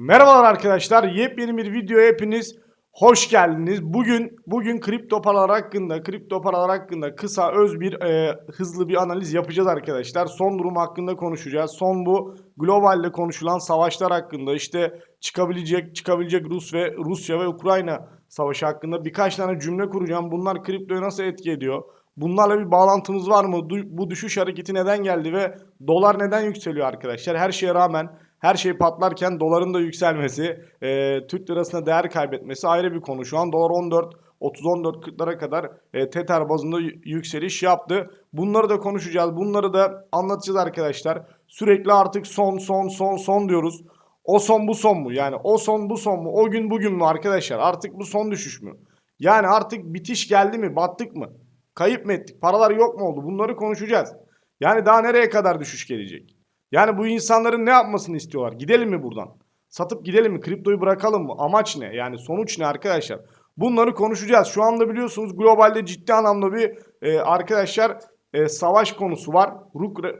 Merhabalar arkadaşlar. Yepyeni bir videoya hepiniz hoş geldiniz. Bugün bugün kripto paralar hakkında, kripto paralar hakkında kısa öz bir e, hızlı bir analiz yapacağız arkadaşlar. Son durum hakkında konuşacağız. Son bu globalde konuşulan savaşlar hakkında işte çıkabilecek çıkabilecek Rus ve Rusya ve Ukrayna savaşı hakkında birkaç tane cümle kuracağım. Bunlar kriptoya nasıl etki ediyor? Bunlarla bir bağlantımız var mı? Bu düşüş hareketi neden geldi ve dolar neden yükseliyor arkadaşlar? Her şeye rağmen her şey patlarken doların da yükselmesi, e, Türk lirasına değer kaybetmesi ayrı bir konu. Şu an dolar 14, 30-14 40'lara kadar e, Tether bazında yükseliş yaptı. Bunları da konuşacağız. Bunları da anlatacağız arkadaşlar. Sürekli artık son son son son diyoruz. O son bu son mu? Yani o son bu son mu? O gün bugün mü arkadaşlar? Artık bu son düşüş mü? Yani artık bitiş geldi mi? Battık mı? Kayıp mı ettik? Paralar yok mu oldu? Bunları konuşacağız. Yani daha nereye kadar düşüş gelecek? Yani bu insanların ne yapmasını istiyorlar? Gidelim mi buradan? Satıp gidelim mi? Kriptoyu bırakalım mı? Amaç ne? Yani sonuç ne arkadaşlar? Bunları konuşacağız. Şu anda biliyorsunuz globalde ciddi anlamda bir e, arkadaşlar e, savaş konusu var.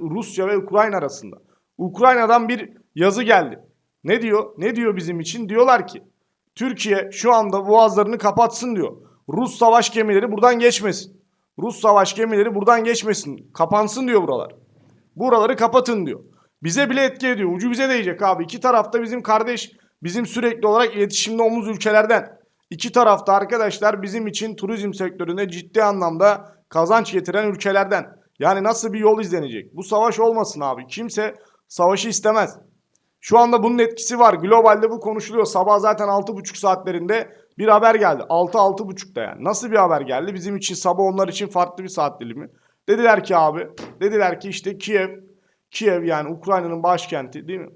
Rusya ve Ukrayna arasında. Ukrayna'dan bir yazı geldi. Ne diyor? Ne diyor bizim için? Diyorlar ki Türkiye şu anda boğazlarını kapatsın diyor. Rus savaş gemileri buradan geçmesin. Rus savaş gemileri buradan geçmesin. Kapansın diyor buralar. Buraları kapatın diyor. Bize bile etki ediyor. Ucu bize değecek abi. İki tarafta bizim kardeş, bizim sürekli olarak iletişimde olduğumuz ülkelerden. İki tarafta arkadaşlar bizim için turizm sektöründe ciddi anlamda kazanç getiren ülkelerden. Yani nasıl bir yol izlenecek? Bu savaş olmasın abi. Kimse savaşı istemez. Şu anda bunun etkisi var. Globalde bu konuşuluyor. Sabah zaten 6.30 saatlerinde bir haber geldi. 6-6.30'da yani. Nasıl bir haber geldi? Bizim için sabah onlar için farklı bir saat dilimi. Dediler ki abi, dediler ki işte Kiev, Kiev yani Ukrayna'nın başkenti değil mi?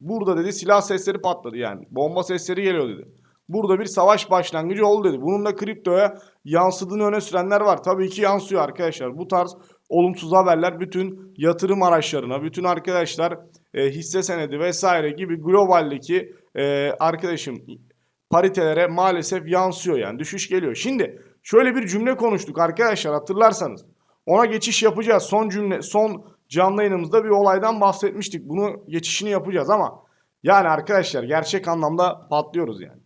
Burada dedi silah sesleri patladı yani. Bomba sesleri geliyor dedi. Burada bir savaş başlangıcı oldu dedi. Bunun da kriptoya yansıdığını öne sürenler var. Tabii ki yansıyor arkadaşlar. Bu tarz olumsuz haberler bütün yatırım araçlarına, bütün arkadaşlar e, hisse senedi vesaire gibi globaldeki e, arkadaşım paritelere maalesef yansıyor yani düşüş geliyor. Şimdi şöyle bir cümle konuştuk arkadaşlar hatırlarsanız. Ona geçiş yapacağız. Son cümle son canlı yayınımızda bir olaydan bahsetmiştik. Bunu geçişini yapacağız ama yani arkadaşlar gerçek anlamda patlıyoruz yani.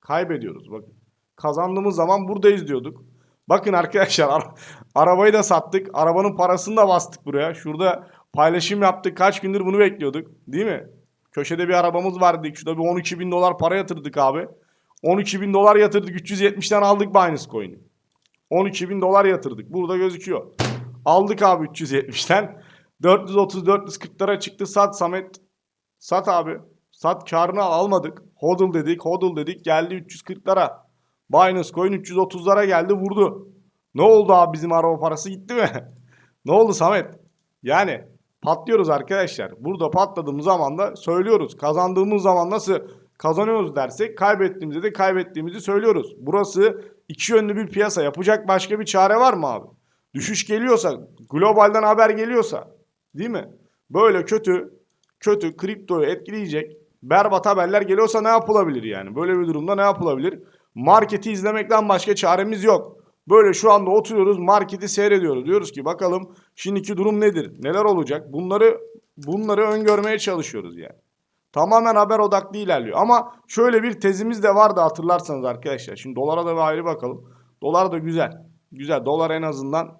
Kaybediyoruz bakın. Kazandığımız zaman buradayız diyorduk. Bakın arkadaşlar ara- arabayı da sattık. Arabanın parasını da bastık buraya. Şurada paylaşım yaptık. Kaç gündür bunu bekliyorduk. Değil mi? Köşede bir arabamız vardı. Şurada bir 12 bin dolar para yatırdık abi. 12 bin dolar yatırdık. 370'ten aldık Binance Coin'i. 12 bin dolar yatırdık. Burada gözüküyor. Aldık abi 370'ten. 430-440'lara çıktı. Sat Samet. Sat abi. Sat karını al. Almadık. Hodl dedik. Hodl dedik. Geldi 340'lara. Binance Coin 330'lara geldi vurdu. Ne oldu abi bizim araba parası gitti mi? ne oldu Samet? Yani patlıyoruz arkadaşlar. Burada patladığımız zaman da söylüyoruz. Kazandığımız zaman nasıl kazanıyoruz dersek kaybettiğimizde de kaybettiğimizi söylüyoruz. Burası iki yönlü bir piyasa. Yapacak başka bir çare var mı abi? Düşüş geliyorsa, globalden haber geliyorsa değil mi? Böyle kötü, kötü kriptoyu etkileyecek berbat haberler geliyorsa ne yapılabilir yani? Böyle bir durumda ne yapılabilir? Marketi izlemekten başka çaremiz yok. Böyle şu anda oturuyoruz, marketi seyrediyoruz. Diyoruz ki bakalım şimdiki durum nedir? Neler olacak? Bunları bunları öngörmeye çalışıyoruz yani. Tamamen haber odaklı ilerliyor. Ama şöyle bir tezimiz de vardı hatırlarsanız arkadaşlar. Şimdi dolara da bir ayrı bakalım. Dolar da güzel. Güzel. Dolar en azından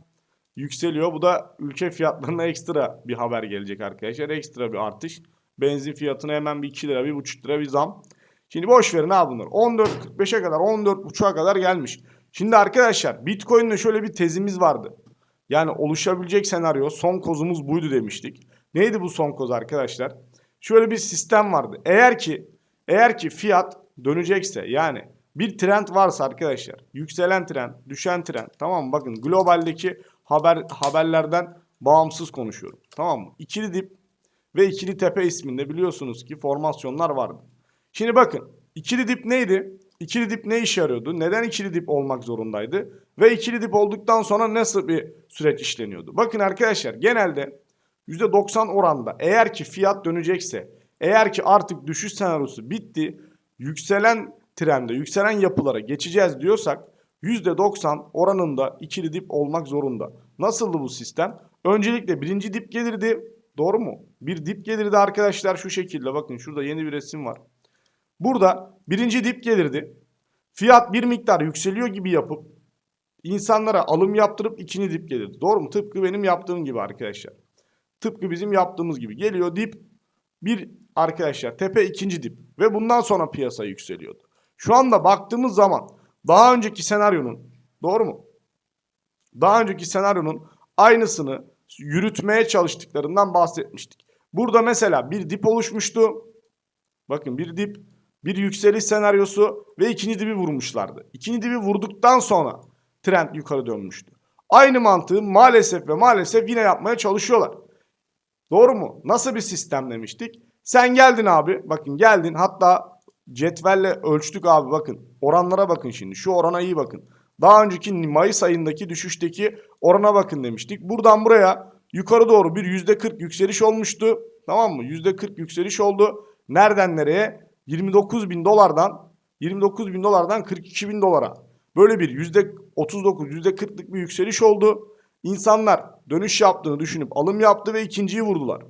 yükseliyor. Bu da ülke fiyatlarına ekstra bir haber gelecek arkadaşlar. Ekstra bir artış. Benzin fiyatına hemen bir 2 lira, 1,5 lira bir zam. Şimdi boş verin abi bunlar. 14.45'e kadar, 14.5'a kadar gelmiş. Şimdi arkadaşlar Bitcoin'de şöyle bir tezimiz vardı. Yani oluşabilecek senaryo son kozumuz buydu demiştik. Neydi bu son koz arkadaşlar? Şöyle bir sistem vardı. Eğer ki eğer ki fiyat dönecekse yani bir trend varsa arkadaşlar yükselen trend, düşen trend tamam mı? Bakın globaldeki haber haberlerden bağımsız konuşuyorum. Tamam mı? İkili dip ve ikili tepe isminde biliyorsunuz ki formasyonlar vardı. Şimdi bakın ikili dip neydi? İkili dip ne işe yarıyordu? Neden ikili dip olmak zorundaydı? Ve ikili dip olduktan sonra nasıl bir süreç işleniyordu? Bakın arkadaşlar genelde %90 oranda eğer ki fiyat dönecekse, eğer ki artık düşüş senaryosu bitti, yükselen trende, yükselen yapılara geçeceğiz diyorsak %90 oranında ikili dip olmak zorunda. Nasıldı bu sistem? Öncelikle birinci dip gelirdi. Doğru mu? Bir dip gelirdi arkadaşlar şu şekilde. Bakın şurada yeni bir resim var. Burada birinci dip gelirdi. Fiyat bir miktar yükseliyor gibi yapıp insanlara alım yaptırıp ikinci dip gelirdi. Doğru mu? Tıpkı benim yaptığım gibi arkadaşlar. Tıpkı bizim yaptığımız gibi. Geliyor dip bir arkadaşlar tepe ikinci dip ve bundan sonra piyasa yükseliyordu. Şu anda baktığımız zaman daha önceki senaryonun doğru mu? Daha önceki senaryonun aynısını yürütmeye çalıştıklarından bahsetmiştik. Burada mesela bir dip oluşmuştu. Bakın bir dip, bir yükseliş senaryosu ve ikinci dibi vurmuşlardı. İkinci dibi vurduktan sonra trend yukarı dönmüştü. Aynı mantığı maalesef ve maalesef yine yapmaya çalışıyorlar. Doğru mu? Nasıl bir sistem demiştik? Sen geldin abi. Bakın geldin. Hatta cetvelle ölçtük abi bakın. Oranlara bakın şimdi. Şu orana iyi bakın. Daha önceki Mayıs ayındaki düşüşteki orana bakın demiştik. Buradan buraya yukarı doğru bir %40 yükseliş olmuştu. Tamam mı? %40 yükseliş oldu. Nereden nereye? 29 bin dolardan 29 bin dolardan 42 bin dolara. Böyle bir %39, %40'lık bir yükseliş oldu. İnsanlar dönüş yaptığını düşünüp alım yaptı ve ikinciyi vurdular.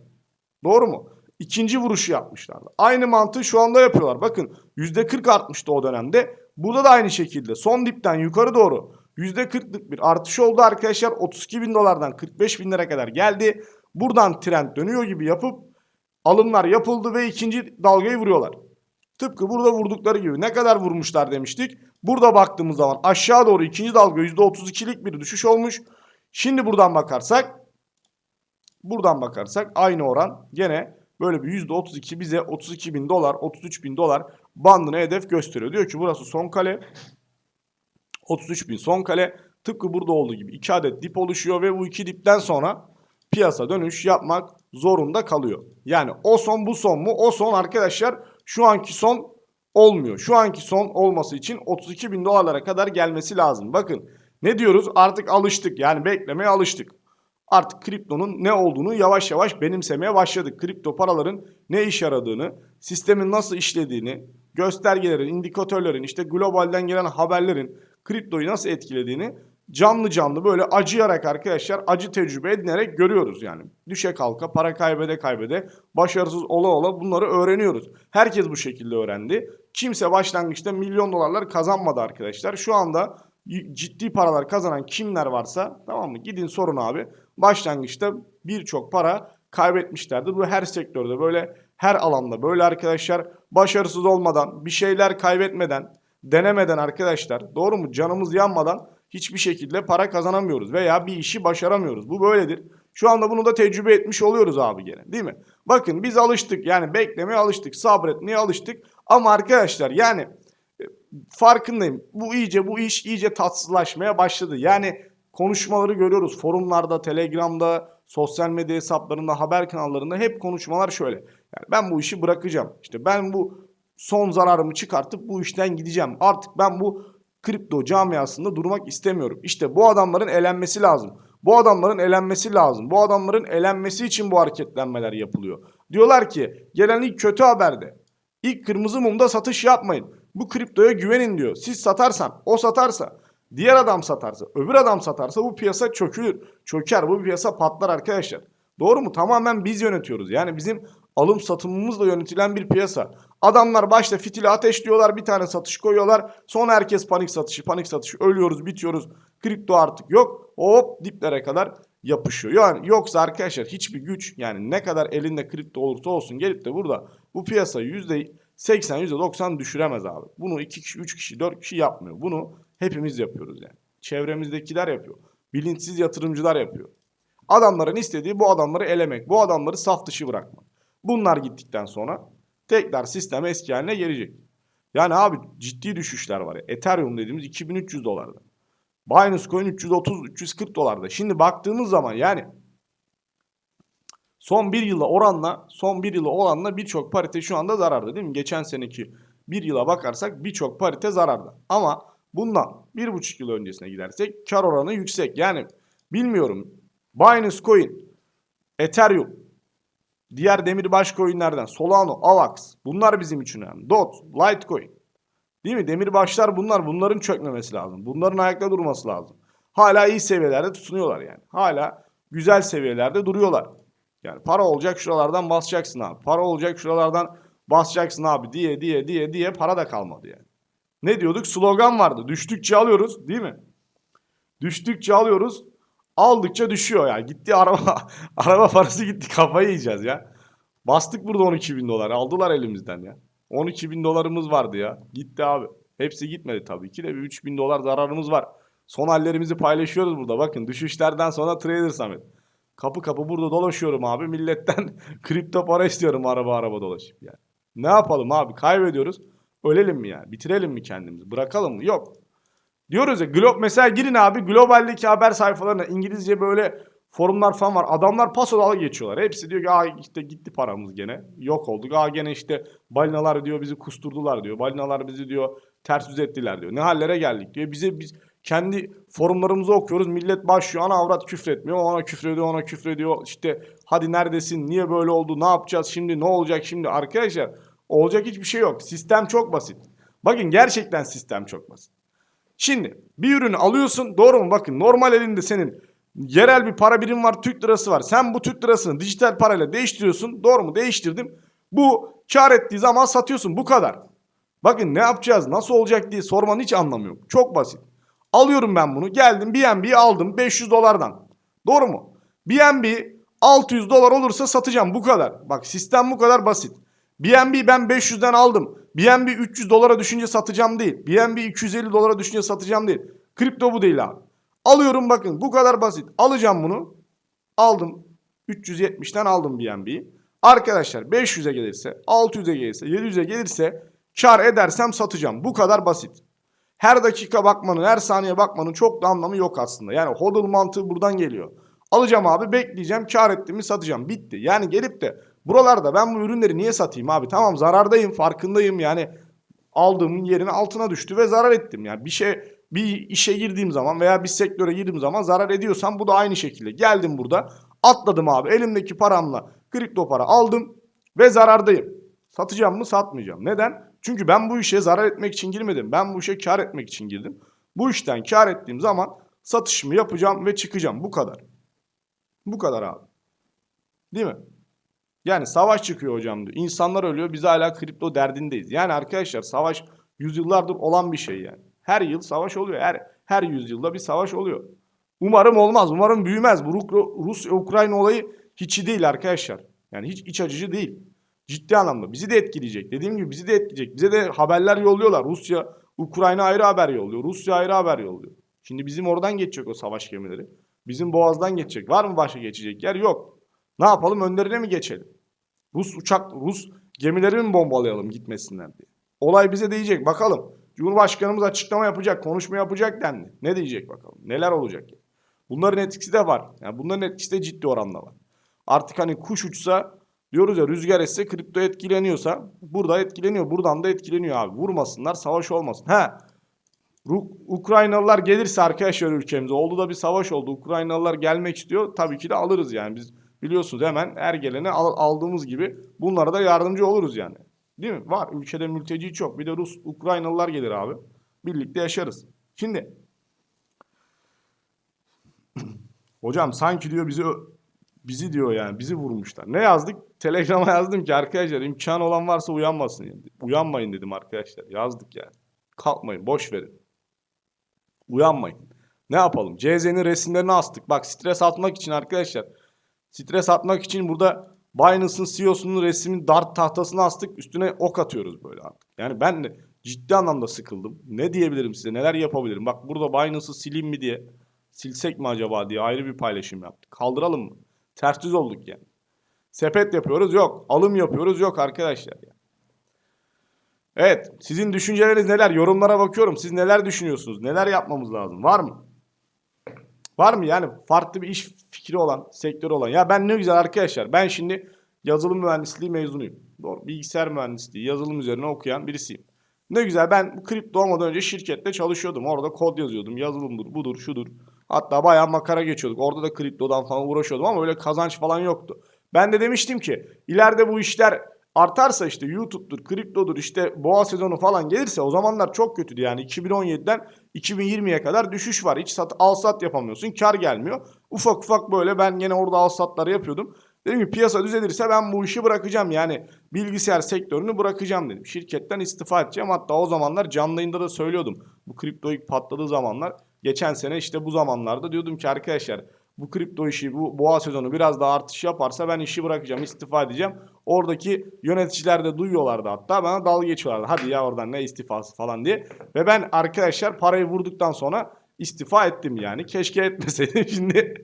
Doğru mu? İkinci vuruşu yapmışlardı. Aynı mantığı şu anda yapıyorlar. Bakın %40 artmıştı o dönemde. Burada da aynı şekilde son dipten yukarı doğru %40'lık bir artış oldu arkadaşlar. 32 bin dolardan 45 binlere kadar geldi. Buradan trend dönüyor gibi yapıp alımlar yapıldı ve ikinci dalgayı vuruyorlar. Tıpkı burada vurdukları gibi ne kadar vurmuşlar demiştik. Burada baktığımız zaman aşağı doğru ikinci dalga %32'lik bir düşüş olmuş. Şimdi buradan bakarsak buradan bakarsak aynı oran gene böyle bir %32 bize 32 bin dolar 33 bin dolar bandına hedef gösteriyor. Diyor ki burası son kale 33 bin son kale tıpkı burada olduğu gibi 2 adet dip oluşuyor ve bu iki dipten sonra piyasa dönüş yapmak zorunda kalıyor. Yani o son bu son mu? O son arkadaşlar şu anki son olmuyor. Şu anki son olması için 32 bin dolarlara kadar gelmesi lazım. Bakın ne diyoruz? Artık alıştık. Yani beklemeye alıştık. Artık kriptonun ne olduğunu yavaş yavaş benimsemeye başladık. Kripto paraların ne iş yaradığını, sistemin nasıl işlediğini, göstergelerin, indikatörlerin, işte globalden gelen haberlerin kriptoyu nasıl etkilediğini canlı canlı böyle acıyarak arkadaşlar acı tecrübe edinerek görüyoruz yani. Düşe kalka, para kaybede kaybede, başarısız ola ola bunları öğreniyoruz. Herkes bu şekilde öğrendi. Kimse başlangıçta milyon dolarlar kazanmadı arkadaşlar. Şu anda ciddi paralar kazanan kimler varsa tamam mı? Gidin sorun abi. Başlangıçta birçok para kaybetmişlerdir. Bu her sektörde böyle her alanda böyle arkadaşlar başarısız olmadan bir şeyler kaybetmeden denemeden arkadaşlar doğru mu canımız yanmadan hiçbir şekilde para kazanamıyoruz veya bir işi başaramıyoruz. Bu böyledir. Şu anda bunu da tecrübe etmiş oluyoruz abi gene değil mi? Bakın biz alıştık yani beklemeye alıştık sabretmeye alıştık ama arkadaşlar yani e, farkındayım bu iyice bu iş iyice tatsızlaşmaya başladı. Yani konuşmaları görüyoruz forumlarda, telegramda, sosyal medya hesaplarında, haber kanallarında hep konuşmalar şöyle. Yani ben bu işi bırakacağım. İşte ben bu son zararımı çıkartıp bu işten gideceğim. Artık ben bu kripto camiasında durmak istemiyorum. İşte bu adamların elenmesi lazım. Bu adamların elenmesi lazım. Bu adamların elenmesi için bu hareketlenmeler yapılıyor. Diyorlar ki gelen ilk kötü haberde ilk kırmızı mumda satış yapmayın. Bu kriptoya güvenin diyor. Siz satarsan, o satarsa, diğer adam satarsa, öbür adam satarsa bu piyasa çökülür. Çöker. Bu piyasa patlar arkadaşlar. Doğru mu? Tamamen biz yönetiyoruz. Yani bizim alım satımımızla yönetilen bir piyasa. Adamlar başta fitili ateşliyorlar bir tane satış koyuyorlar. Sonra herkes panik satışı panik satışı ölüyoruz bitiyoruz. Kripto artık yok. Hop diplere kadar yapışıyor. Yani yoksa arkadaşlar hiçbir güç yani ne kadar elinde kripto olursa olsun gelip de burada bu piyasayı %80 %90 düşüremez abi. Bunu 2 kişi 3 kişi 4 kişi yapmıyor. Bunu hepimiz yapıyoruz yani. Çevremizdekiler yapıyor. Bilinçsiz yatırımcılar yapıyor. Adamların istediği bu adamları elemek. Bu adamları saf dışı bırakmak. Bunlar gittikten sonra tekrar sistem eski haline gelecek. Yani abi ciddi düşüşler var ya. Ethereum dediğimiz 2300 dolarda. Binance Coin 330-340 dolarda. Şimdi baktığımız zaman yani son bir yıla oranla son bir yıla oranla birçok parite şu anda zararda değil mi? Geçen seneki bir yıla bakarsak birçok parite zararda. Ama bundan bir buçuk yıl öncesine gidersek kar oranı yüksek. Yani bilmiyorum Binance Coin, Ethereum, diğer demirbaş coinlerden Solano, Avax bunlar bizim için önemli. DOT, Litecoin. Değil mi? Demirbaşlar bunlar. Bunların çökmemesi lazım. Bunların ayakta durması lazım. Hala iyi seviyelerde tutunuyorlar yani. Hala güzel seviyelerde duruyorlar. Yani para olacak şuralardan basacaksın abi. Para olacak şuralardan basacaksın abi diye diye diye diye para da kalmadı yani. Ne diyorduk? Slogan vardı. Düştükçe alıyoruz değil mi? Düştükçe alıyoruz. Aldıkça düşüyor ya. Gitti araba araba parası gitti kafayı yiyeceğiz ya. Bastık burada 12 bin dolar. Aldılar elimizden ya. 12 bin dolarımız vardı ya. Gitti abi. Hepsi gitmedi tabii ki de bir 3 bin dolar zararımız var. Son hallerimizi paylaşıyoruz burada. Bakın düşüşlerden sonra Trader Samet. Kapı kapı burada dolaşıyorum abi. Milletten kripto para istiyorum araba araba dolaşıp yani. Ne yapalım abi? Kaybediyoruz. Ölelim mi yani? Bitirelim mi kendimizi? Bırakalım mı? Yok. Diyoruz ya Glob mesela girin abi globaldeki haber sayfalarına İngilizce böyle forumlar falan var. Adamlar paso dalga geçiyorlar. Hepsi diyor ki Aa işte gitti paramız gene. Yok olduk. Aa gene işte balinalar diyor bizi kusturdular diyor. Balinalar bizi diyor ters yüz ettiler diyor. Ne hallere geldik diyor. Bize biz kendi forumlarımızı okuyoruz. Millet başlıyor ana avrat küfretmiyor. Ona küfrediyor ona küfrediyor. İşte hadi neredesin? Niye böyle oldu? Ne yapacağız şimdi? Ne olacak şimdi? Arkadaşlar olacak hiçbir şey yok. Sistem çok basit. Bakın gerçekten sistem çok basit. Şimdi bir ürünü alıyorsun doğru mu? Bakın normal elinde senin yerel bir para birim var Türk lirası var. Sen bu Türk lirasını dijital parayla değiştiriyorsun. Doğru mu? Değiştirdim. Bu kar ettiği zaman satıyorsun. Bu kadar. Bakın ne yapacağız? Nasıl olacak diye sormanın hiç anlamı yok. Çok basit. Alıyorum ben bunu. Geldim BNB'yi aldım 500 dolardan. Doğru mu? BNB 600 dolar olursa satacağım. Bu kadar. Bak sistem bu kadar basit. BNB ben 500'den aldım. BNB 300 dolara düşünce satacağım değil. BNB 250 dolara düşünce satacağım değil. Kripto bu değil abi. Alıyorum bakın bu kadar basit. Alacağım bunu. Aldım. 370'ten aldım BNB'yi. Arkadaşlar 500'e gelirse, 600'e gelirse, 700'e gelirse kar edersem satacağım. Bu kadar basit. Her dakika bakmanın, her saniye bakmanın çok da anlamı yok aslında. Yani hodl mantığı buradan geliyor. Alacağım abi, bekleyeceğim, kar ettiğimi satacağım. Bitti. Yani gelip de buralarda ben bu ürünleri niye satayım abi? Tamam zarardayım, farkındayım. Yani aldığımın yerine altına düştü ve zarar ettim. Yani bir şey bir işe girdiğim zaman veya bir sektöre girdiğim zaman zarar ediyorsam bu da aynı şekilde. Geldim burada, atladım abi. Elimdeki paramla kripto para aldım ve zarardayım. Satacağım mı? Satmayacağım. Neden? Çünkü ben bu işe zarar etmek için girmedim. Ben bu işe kar etmek için girdim. Bu işten kar ettiğim zaman satışımı yapacağım ve çıkacağım. Bu kadar. Bu kadar abi. Değil mi? Yani savaş çıkıyor hocam diyor. İnsanlar ölüyor. Biz hala kripto derdindeyiz. Yani arkadaşlar savaş yüzyıllardır olan bir şey yani. Her yıl savaş oluyor. Her her yüzyılda bir savaş oluyor. Umarım olmaz. Umarım büyümez. Bu Rusya-Ukrayna olayı hiç iyi değil arkadaşlar. Yani hiç iç acıcı değil. Ciddi anlamda. Bizi de etkileyecek. Dediğim gibi bizi de etkileyecek. Bize de haberler yolluyorlar. Rusya, Ukrayna ayrı haber yolluyor. Rusya ayrı haber yolluyor. Şimdi bizim oradan geçecek o savaş gemileri. Bizim boğazdan geçecek. Var mı başka geçecek yer? Yok. Ne yapalım? Önlerine mi geçelim? Rus uçak, Rus gemileri mi bombalayalım gitmesinler diye. Olay bize değecek. Bakalım. Cumhurbaşkanımız açıklama yapacak, konuşma yapacak dendi. Ne diyecek bakalım? Neler olacak? Bunların etkisi de var. Yani bunların etkisi de ciddi oranda var. Artık hani kuş uçsa diyoruz ya rüzgar esse kripto etkileniyorsa burada etkileniyor. Buradan da etkileniyor abi. Vurmasınlar, savaş olmasın. He. Ukraynalılar gelirse arkadaşlar ülkemize oldu da bir savaş oldu. Ukraynalılar gelmek istiyor. Tabii ki de alırız yani. Biz biliyorsunuz hemen her gelene al, aldığımız gibi bunlara da yardımcı oluruz yani. Değil mi? Var. Ülkede mülteci çok. Bir de Rus, Ukraynalılar gelir abi. Birlikte yaşarız. Şimdi hocam sanki diyor bizi bizi diyor yani bizi vurmuşlar. Ne yazdık? Telegram'a yazdım ki arkadaşlar imkan olan varsa uyanmasın. Yani. Uyanmayın dedim arkadaşlar. Yazdık yani. Kalkmayın. Boş verin. Uyanmayın. Ne yapalım? CZ'nin resimlerini astık. Bak stres atmak için arkadaşlar. Stres atmak için burada Binance'ın CEO'sunun resmini dart tahtasına astık. Üstüne ok atıyoruz böyle artık. Yani ben de ciddi anlamda sıkıldım. Ne diyebilirim size? Neler yapabilirim? Bak burada Binance'ı sileyim mi diye. Silsek mi acaba diye ayrı bir paylaşım yaptık. Kaldıralım mı? Ters düz olduk yani. Sepet yapıyoruz yok. Alım yapıyoruz yok arkadaşlar. Yani. Evet sizin düşünceleriniz neler? Yorumlara bakıyorum. Siz neler düşünüyorsunuz? Neler yapmamız lazım? Var mı? Var mı yani farklı bir iş fikri olan, sektörü olan? Ya ben ne güzel arkadaşlar. Ben şimdi yazılım mühendisliği mezunuyum. Doğru. Bilgisayar mühendisliği, yazılım üzerine okuyan birisiyim. Ne güzel ben kripto olmadan önce şirkette çalışıyordum. Orada kod yazıyordum. Yazılımdır, budur, şudur. Hatta bayağı makara geçiyorduk. Orada da kriptodan falan uğraşıyordum ama öyle kazanç falan yoktu. Ben de demiştim ki ileride bu işler artarsa işte YouTube'dur, kriptodur işte boğa sezonu falan gelirse o zamanlar çok kötüydü yani 2017'den 2020'ye kadar düşüş var. Hiç sat, al sat yapamıyorsun. Kar gelmiyor. Ufak ufak böyle ben yine orada al satları yapıyordum. Dedim ki piyasa düzelirse ben bu işi bırakacağım. Yani bilgisayar sektörünü bırakacağım dedim. Şirketten istifa edeceğim. Hatta o zamanlar canlı yayında da söylüyordum. Bu kripto ilk patladığı zamanlar. Geçen sene işte bu zamanlarda diyordum ki arkadaşlar bu kripto işi bu boğa sezonu biraz daha artış yaparsa ben işi bırakacağım istifa edeceğim. Oradaki yöneticiler de duyuyorlardı hatta bana dalga geçiyorlardı. Hadi ya oradan ne istifası falan diye. Ve ben arkadaşlar parayı vurduktan sonra istifa ettim yani. Keşke etmeseydim. Şimdi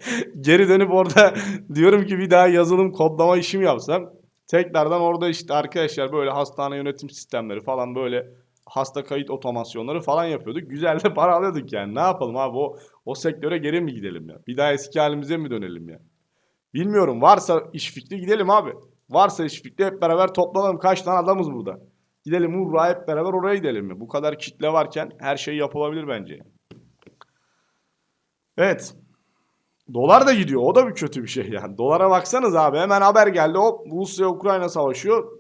geri dönüp orada diyorum ki bir daha yazılım kodlama işim yapsam. Tekrardan orada işte arkadaşlar böyle hastane yönetim sistemleri falan böyle hasta kayıt otomasyonları falan yapıyorduk. Güzel de para alıyorduk yani. Ne yapalım abi o, o sektöre geri mi gidelim ya? Bir daha eski halimize mi dönelim ya? Bilmiyorum. Varsa iş fikri gidelim abi. Varsa iş fikri hep beraber toplanalım. Kaç tane adamız burada? Gidelim Urra hep beraber oraya gidelim mi? Bu kadar kitle varken her şey yapılabilir bence. Evet. Dolar da gidiyor. O da bir kötü bir şey yani. Dolara baksanız abi hemen haber geldi. Hop Rusya Ukrayna savaşıyor.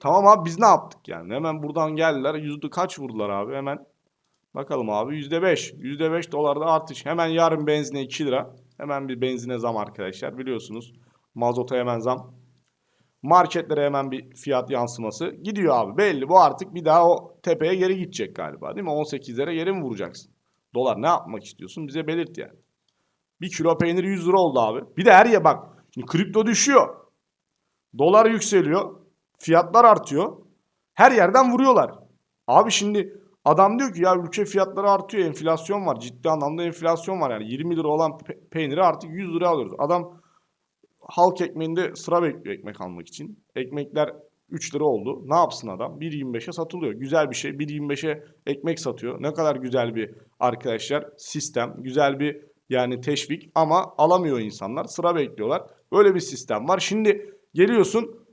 Tamam abi biz ne yaptık yani? Hemen buradan geldiler. Yüzde kaç vurdular abi? Hemen bakalım abi. Yüzde beş. Yüzde beş dolarda artış. Hemen yarın benzine 2 lira. Hemen bir benzine zam arkadaşlar. Biliyorsunuz. Mazota hemen zam. Marketlere hemen bir fiyat yansıması. Gidiyor abi belli. Bu artık bir daha o tepeye geri gidecek galiba değil mi? 18'lere geri mi vuracaksın? Dolar ne yapmak istiyorsun? Bize belirt yani. Bir kilo peynir 100 lira oldu abi. Bir de her ya bak. Şimdi kripto düşüyor. Dolar yükseliyor. Fiyatlar artıyor. Her yerden vuruyorlar. Abi şimdi adam diyor ki ya ülke fiyatları artıyor. Enflasyon var. Ciddi anlamda enflasyon var. Yani 20 lira olan pe- peyniri artık 100 lira alıyoruz. Adam halk ekmeğinde sıra bekliyor ekmek almak için. Ekmekler 3 lira oldu. Ne yapsın adam? 1.25'e satılıyor. Güzel bir şey. 1.25'e ekmek satıyor. Ne kadar güzel bir arkadaşlar sistem. Güzel bir yani teşvik ama alamıyor insanlar. Sıra bekliyorlar. Böyle bir sistem var. Şimdi geliyorsun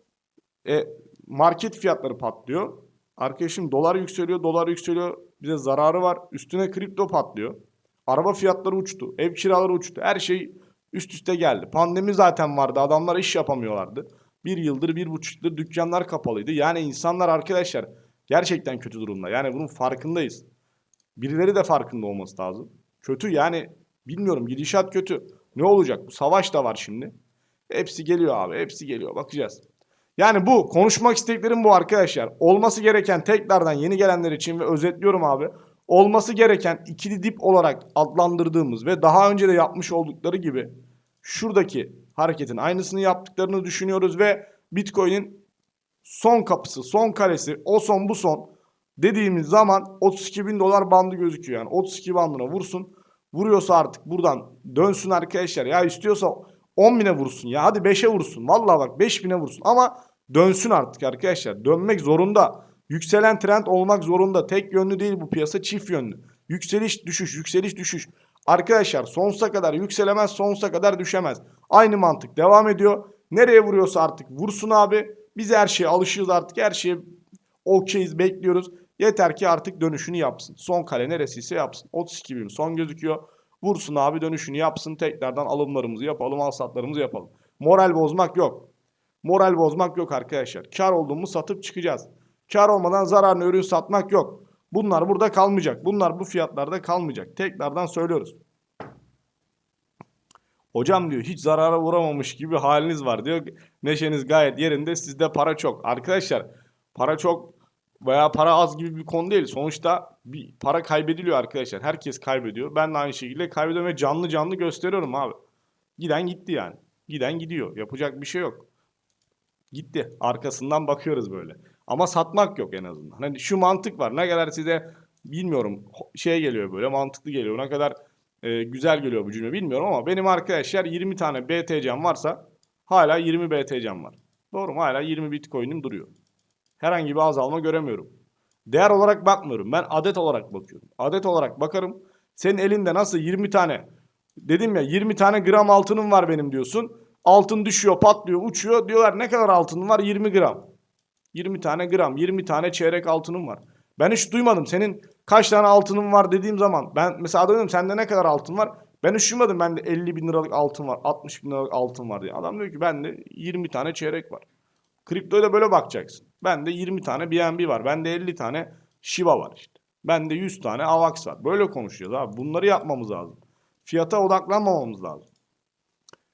e, market fiyatları patlıyor. Arkadaşım dolar yükseliyor, dolar yükseliyor. Bize zararı var. Üstüne kripto patlıyor. Araba fiyatları uçtu. Ev kiraları uçtu. Her şey üst üste geldi. Pandemi zaten vardı. Adamlar iş yapamıyorlardı. Bir yıldır, bir buçuk yıldır dükkanlar kapalıydı. Yani insanlar arkadaşlar gerçekten kötü durumda. Yani bunun farkındayız. Birileri de farkında olması lazım. Kötü yani bilmiyorum gidişat kötü. Ne olacak? Bu savaş da var şimdi. Hepsi geliyor abi. Hepsi geliyor. Bakacağız. Yani bu konuşmak istediklerim bu arkadaşlar. Olması gereken tekrardan yeni gelenler için ve özetliyorum abi. Olması gereken ikili dip olarak adlandırdığımız ve daha önce de yapmış oldukları gibi şuradaki hareketin aynısını yaptıklarını düşünüyoruz ve Bitcoin'in son kapısı, son kalesi, o son bu son dediğimiz zaman 32 bin dolar bandı gözüküyor. Yani 32 bandına vursun. Vuruyorsa artık buradan dönsün arkadaşlar. Ya istiyorsa 10 bine vursun ya. Hadi 5'e vursun. Vallahi bak 5 bine vursun. Ama dönsün artık arkadaşlar. Dönmek zorunda. Yükselen trend olmak zorunda. Tek yönlü değil bu piyasa çift yönlü. Yükseliş düşüş yükseliş düşüş. Arkadaşlar sonsuza kadar yükselemez sonsuza kadar düşemez. Aynı mantık devam ediyor. Nereye vuruyorsa artık vursun abi. Biz her şeye alışığız artık. Her şeye okeyiz bekliyoruz. Yeter ki artık dönüşünü yapsın. Son kale neresiyse yapsın. 32 bin son gözüküyor. Vursun abi dönüşünü yapsın. Tekrardan alımlarımızı yapalım, alsatlarımızı yapalım. Moral bozmak yok. Moral bozmak yok arkadaşlar. Kar olduğumuz satıp çıkacağız. Kar olmadan zararlı ürün satmak yok. Bunlar burada kalmayacak. Bunlar bu fiyatlarda kalmayacak. Tekrardan söylüyoruz. Hocam diyor hiç zarara uğramamış gibi haliniz var diyor. Neşeniz gayet yerinde. Sizde para çok. Arkadaşlar para çok veya para az gibi bir konu değil. Sonuçta bir para kaybediliyor arkadaşlar. Herkes kaybediyor. Ben de aynı şekilde kaybediyorum ve canlı canlı gösteriyorum abi. Giden gitti yani. Giden gidiyor. Yapacak bir şey yok. Gitti. Arkasından bakıyoruz böyle. Ama satmak yok en azından. Hani şu mantık var. Ne kadar size bilmiyorum şey geliyor böyle mantıklı geliyor. Ne kadar e, güzel geliyor bu cümle bilmiyorum ama benim arkadaşlar 20 tane BTC'm varsa hala 20 BTC'm var. Doğru mu? Hala 20 Bitcoin'im duruyor. Herhangi bir azalma göremiyorum. Değer olarak bakmıyorum. Ben adet olarak bakıyorum. Adet olarak bakarım. Senin elinde nasıl 20 tane dedim ya 20 tane gram altınım var benim diyorsun. Altın düşüyor, patlıyor, uçuyor. Diyorlar ne kadar altının var? 20 gram. 20 tane gram, 20 tane çeyrek altınım var. Ben hiç duymadım. Senin kaç tane altının var dediğim zaman. Ben mesela adam diyorum sende ne kadar altın var? Ben hiç duymadım bende 50 bin liralık altın var, 60 bin liralık altın var diye. Adam diyor ki bende 20 tane çeyrek var. Kriptoya da böyle bakacaksın. Bende 20 tane BNB var. Bende 50 tane Shiba var işte. Bende 100 tane AVAX var. Böyle konuşuyoruz abi. Bunları yapmamız lazım. Fiyata odaklanmamamız lazım.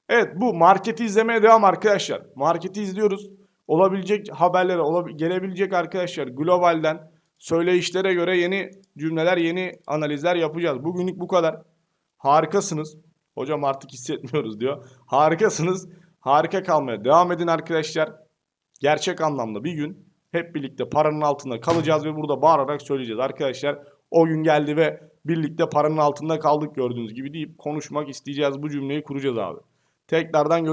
Evet bu marketi izlemeye devam arkadaşlar. Marketi izliyoruz. Olabilecek haberlere, olabi- gelebilecek arkadaşlar globalden söyleyişlere göre yeni cümleler, yeni analizler yapacağız. Bugünlük bu kadar. Harikasınız. Hocam artık hissetmiyoruz diyor. Harikasınız. Harika kalmaya devam edin arkadaşlar. Gerçek anlamda bir gün hep birlikte paranın altında kalacağız ve burada bağırarak söyleyeceğiz. Arkadaşlar o gün geldi ve birlikte paranın altında kaldık gördüğünüz gibi deyip konuşmak isteyeceğiz. Bu cümleyi kuracağız abi. Tekrardan görüşürüz.